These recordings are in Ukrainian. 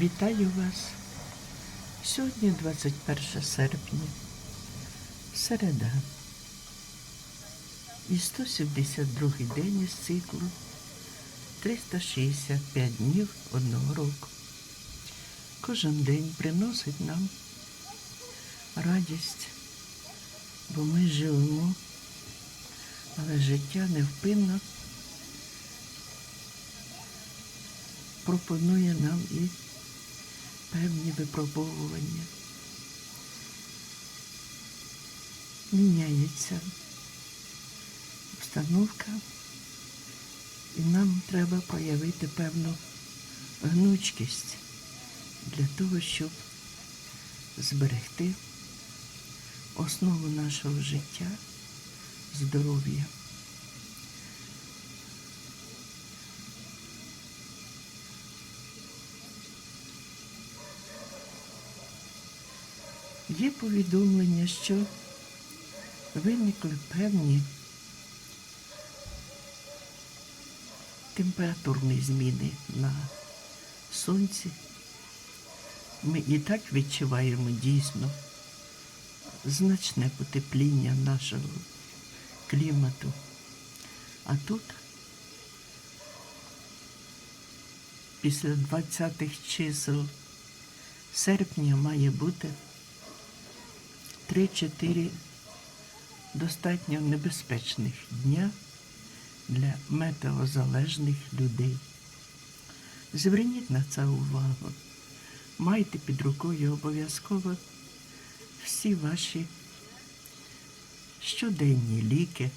Вітаю вас. Сьогодні 21 серпня, середа. І 172 день із циклу 365 днів одного року. Кожен день приносить нам радість, бо ми живемо, але життя невпинно пропонує нам і певні випробовування. Міняється обстановка, і нам треба проявити певну гнучкість для того, щоб зберегти основу нашого життя здоров'я. Є повідомлення, що виникли певні температурні зміни на сонці. Ми і так відчуваємо дійсно значне потепління нашого клімату. А тут після 20-х чисел серпня має бути 3-4 достатньо небезпечних дня для метеозалежних людей. Зверніть на це увагу. Майте під рукою обов'язково всі ваші щоденні ліки,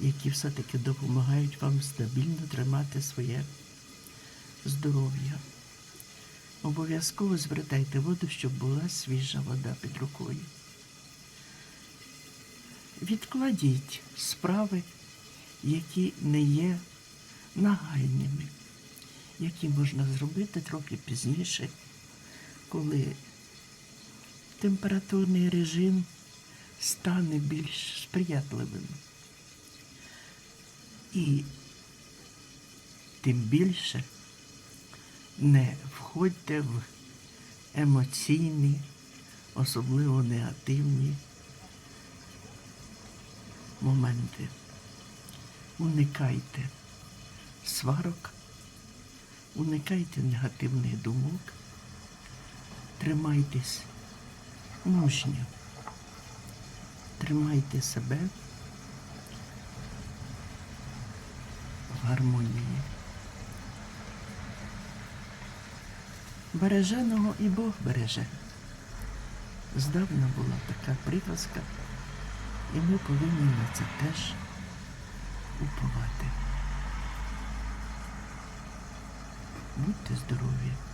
які все-таки допомагають вам стабільно тримати своє здоров'я. Обов'язково звертайте воду, щоб була свіжа вода під рукою. Відкладіть справи, які не є нагальними, які можна зробити трохи пізніше, коли температурний режим стане більш сприятливим. І тим більше не входьте в емоційні, особливо негативні моменти. Уникайте сварок, уникайте негативних думок, тримайтесь мужньо, тримайте себе в гармонії. Береженого і Бог береже. Здавна була така приказка, і ми повинні на це теж уповати. Будьте здорові!